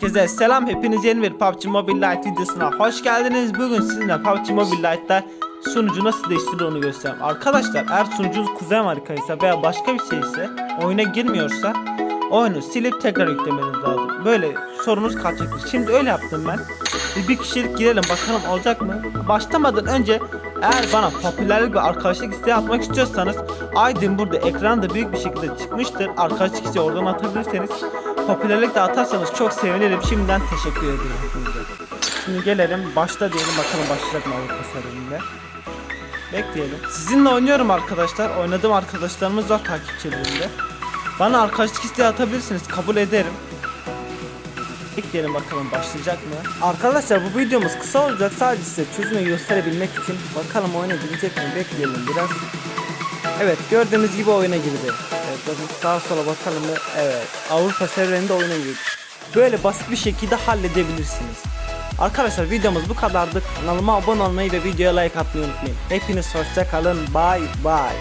Herkese selam hepiniz yeni bir PUBG Mobile Lite videosuna hoş geldiniz. Bugün sizinle PUBG Mobile Lite'da sunucu nasıl değiştirilir göstereyim. Arkadaşlar eğer sunucunuz Kuzey Amerika'ysa veya başka bir şey ise oyuna girmiyorsa oyunu silip tekrar yüklemeniz lazım. Böyle sorunuz kalkacaktır. Şimdi öyle yaptım ben. Bir kişilik girelim bakalım olacak mı? Başlamadan önce eğer bana popülerlik ve arkadaşlık isteği atmak istiyorsanız Aydın burada ekranda büyük bir şekilde çıkmıştır. Arkadaşlık isteği oradan atabilirseniz popülerlik de atarsanız çok sevinirim. Şimdiden teşekkür ederim. Şimdi gelelim başta diyelim bakalım başlayacak mı Avrupa serüveninde. Bekleyelim. Sizinle oynuyorum arkadaşlar. Oynadığım arkadaşlarımız var takipçilerimde. Bana arkadaşlık isteği atabilirsiniz. Kabul ederim. Bekleyelim bakalım başlayacak mı? Arkadaşlar bu videomuz kısa olacak. Sadece size çözümü gösterebilmek için. Bakalım oyuna girecek mi? Bekleyelim biraz. Evet gördüğünüz gibi oyuna girdi. Evet bakın sağa sola bakalım mı? Evet Avrupa serverinde oyuna girdi. Böyle basit bir şekilde halledebilirsiniz. Arkadaşlar videomuz bu kadardı. Kanalıma abone olmayı ve videoya like atmayı unutmayın. Hepiniz hoşça kalın. Bye bye.